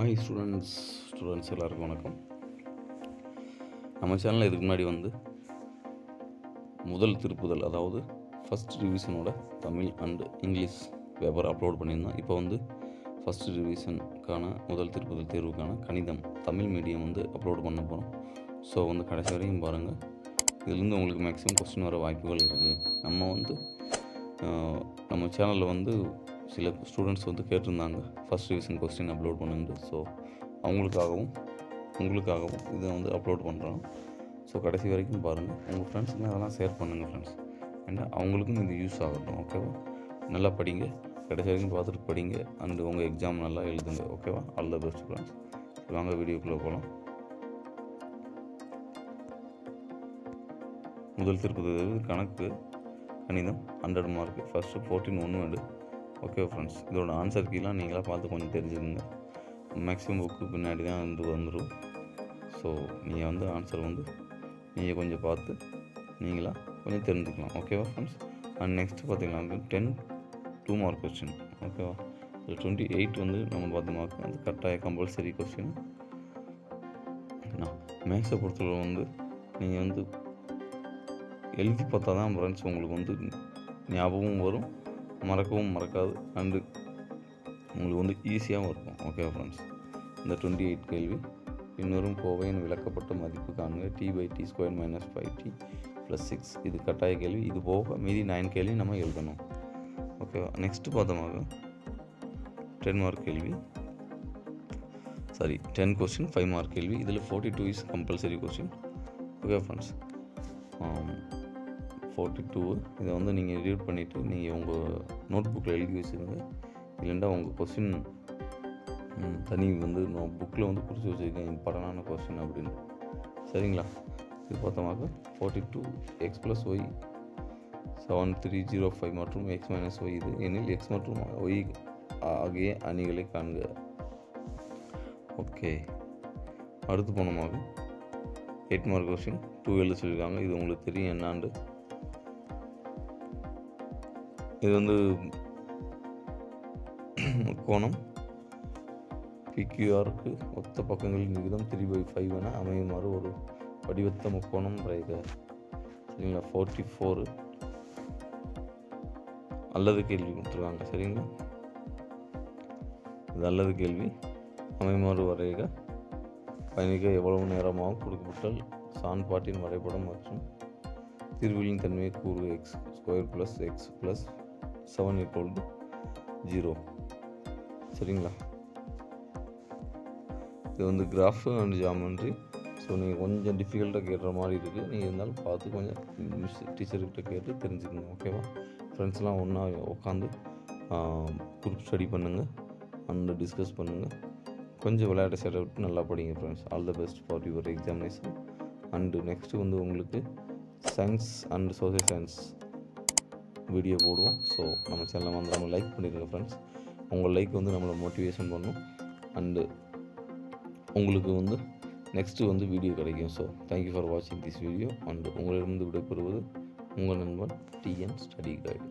Hi students students எல்லாருக்கும் வணக்கம். நம்ம சேனலில் இதுக்கு முன்னாடி வந்து முதல் திருப்புதல் அதாவது first ரிவிஷனோட Tamil and English paper upload பண்ணியிருந்தோம். இப்போ வந்து ஃபஸ்ட் ரிவிஷனுக்கான முதல் திருப்புதல் தேர்வுக்கான கணிதம் தமிழ் மீடியம் வந்து அப்லோட் பண்ண போகிறோம் ஸோ வந்து கடைசி வரையும் பாருங்கள் இதுலேருந்து உங்களுக்கு மேக்ஸிமம் கொஸ்டின் வர வாய்ப்புகள் இருக்குது நம்ம வந்து நம்ம சேனலில் வந்து சில ஸ்டூடெண்ட்ஸ் வந்து கேட்டிருந்தாங்க. ஃபஸ்ட் ரிவிஷன் கொஸ்டின் அப்லோட் பண்ணுங்க ஸோ அவங்களுக்காகவும் உங்களுக்காகவும் இதை வந்து அப்லோட் பண்ணுறோம் ஸோ கடைசி வரைக்கும் பாருங்கள் உங்கள் ஃப்ரெண்ட்ஸுக்கு அதெல்லாம் ஷேர் பண்ணுங்கள் ஃப்ரெண்ட்ஸ் அண்ட் அவங்களுக்கும் இது யூஸ் ஆகட்டும். ஓகேவா நல்லா படிங்க. கடைசி வரைக்கும் பார்த்துட்டு படிங்க. அண்டு உங்கள் எக்ஸாம் நல்லா எழுதுங்க. ஓகேவா ஆல் த பெஸ்ட் ஃப்ரெண்ட்ஸ் வாங்க வீடியோக்குள்ளே போகலாம் முதல் திருப்பதி கணக்கு கணிதம் ஹண்ட்ரட் மார்க் ஃபஸ்ட்டு ஃபோர்டீன் ஒன்று எடு ஓகே ஃப்ரெண்ட்ஸ் இதோட ஆன்சர் கீழே நீங்களாக பார்த்து கொஞ்சம் தெரிஞ்சுக்கோங்க. மேக்ஸிமம் புக்கு பின்னாடி தான் வந்து வந்துடும் ஸோ நீங்கள் வந்து ஆன்சர் வந்து நீங்கள் கொஞ்சம் பார்த்து நீங்களாக கொஞ்சம் தெரிஞ்சுக்கலாம். ஓகேவா ஃப்ரெண்ட்ஸ் அண்ட் நெக்ஸ்ட் பார்த்தீங்கன்னா டென் டூ மார்க் கொஸ்டின் ஓகேவா இது டுவெண்ட்டி எயிட் வந்து நம்ம பார்த்து மார்க் வந்து கட்டாய கம்பல்சரி கொஸ்டின் மேக்ஸை பொறுத்தவரை வந்து நீங்கள் வந்து எழுதி பார்த்தா தான் ஃப்ரெண்ட்ஸ் உங்களுக்கு வந்து ஞாபகமும் வரும். மறக்கவும் மறக்காது. அண்டு உங்களுக்கு வந்து ஈஸியாகவும் இருக்கும். ஓகே ஃப்ரெண்ட்ஸ் இந்த டுவெண்ட்டி எயிட் கேள்வி. பின்வரும் கோவையின் விளக்கப்பட்ட மதிப்பு காணுங்க T by T square minus five T plus six இது கட்டாய கேள்வி. இது போக மீதி நைன் கேள்வி நம்ம எழுதணும். ஓகேவா நெக்ஸ்ட்டு பார்த்தோமாக. டென் மார்க் கேள்வி. Sorry ten question five mark கேள்வி. இதில் forty two is compulsory question okay friends forty two இதை வந்து நீங்கள் ரீட் பண்ணிவிட்டு நீங்கள் உங்கள் நோட் புக்கில் எழுதி வச்சுருங்க. இல்லைண்டா உங்கள் கொஸ்டின் தனி வந்து நான் புக்கில் வந்து குறித்து வச்சுருக்கேன். இம்பார்ட்டண்டான கொஸ்டின் அப்படின்னு. சரிங்களா? இது பார்த்தோமாக்க forty two X plus Y seven three zero five மற்றும் எக்ஸ் மைனஸ் ஒய் இது எனில் எக்ஸ் மற்றும் ஒய் ஆகிய அணிகளை காண்க. ஓகே அடுத்து போனோமாக எயிட் மார்க் கொஸ்டின் டூ எழுத சொல்லியிருக்காங்க இது உங்களுக்கு தெரியும் என்னான்னு இது வந்து கோணம் பிக்யூஆருக்கு ஒத்த பக்கங்களின் விகிதம் த்ரீ பை ஃபைவ் என அமையுமாறு ஒரு வடிவத்த முக்கோணம் வரைக. சரிங்களா? ஃபோர்ட்டி ஃபோரு அல்லது கேள்வி கொடுத்துருக்காங்க. சரிங்களா? இது அல்லது கேள்வி. அமையுமாறு வரைக. பயணிக்க எவ்வளவு நேரமாகவும் கொடுக்கப்பட்டால் சான்பாட்டின் வரைபடம் மற்றும் தீர்வுகளின் தன்மையை கூறு X square plus X plus seven equal to zero சரிங்களா? இது வந்து கிராஃப் அண்ட் ஜாமெண்ட்ரி ஸோ நீங்கள் கொஞ்சம் டிஃபிகல்ட்டாக கேட்குற மாதிரி இருக்குது நீங்கள் இருந்தாலும் பார்த்து கொஞ்சம் டீச்சர்கிட்ட கேட்டு தெரிஞ்சுக்கணும் ஓகேவா ஃப்ரெண்ட்ஸ்லாம் ஒன்றா உட்காந்து குரூப் ஸ்டடி பண்ணுங்கள் அண்ட் டிஸ்கஸ் பண்ணுங்கள் கொஞ்சம் விளையாட்டு செட் விட்டு நல்லா படிங்க friends all the best for your examination and next வந்து உங்களுக்கு science and social science video போடுவோம். ஸோ நம்ம சேனலை வந்து நம்ம லைக் பண்ணிடுங்க ஃப்ரெண்ட்ஸ் உங்கள் லைக் வந்து நம்மளை மோட்டிவேஷன் பண்ணும். அண்டு உங்களுக்கு வந்து நெக்ஸ்ட்டு வந்து வீடியோ கிடைக்கும். ஸோ தேங்க்யூ ஃபார் வாட்சிங் திஸ் வீடியோ அண்ட் உங்களிடமிருந்து விடைபெறுவது உங்கள் நண்பன் டிஎன் ஸ்டடி கைடு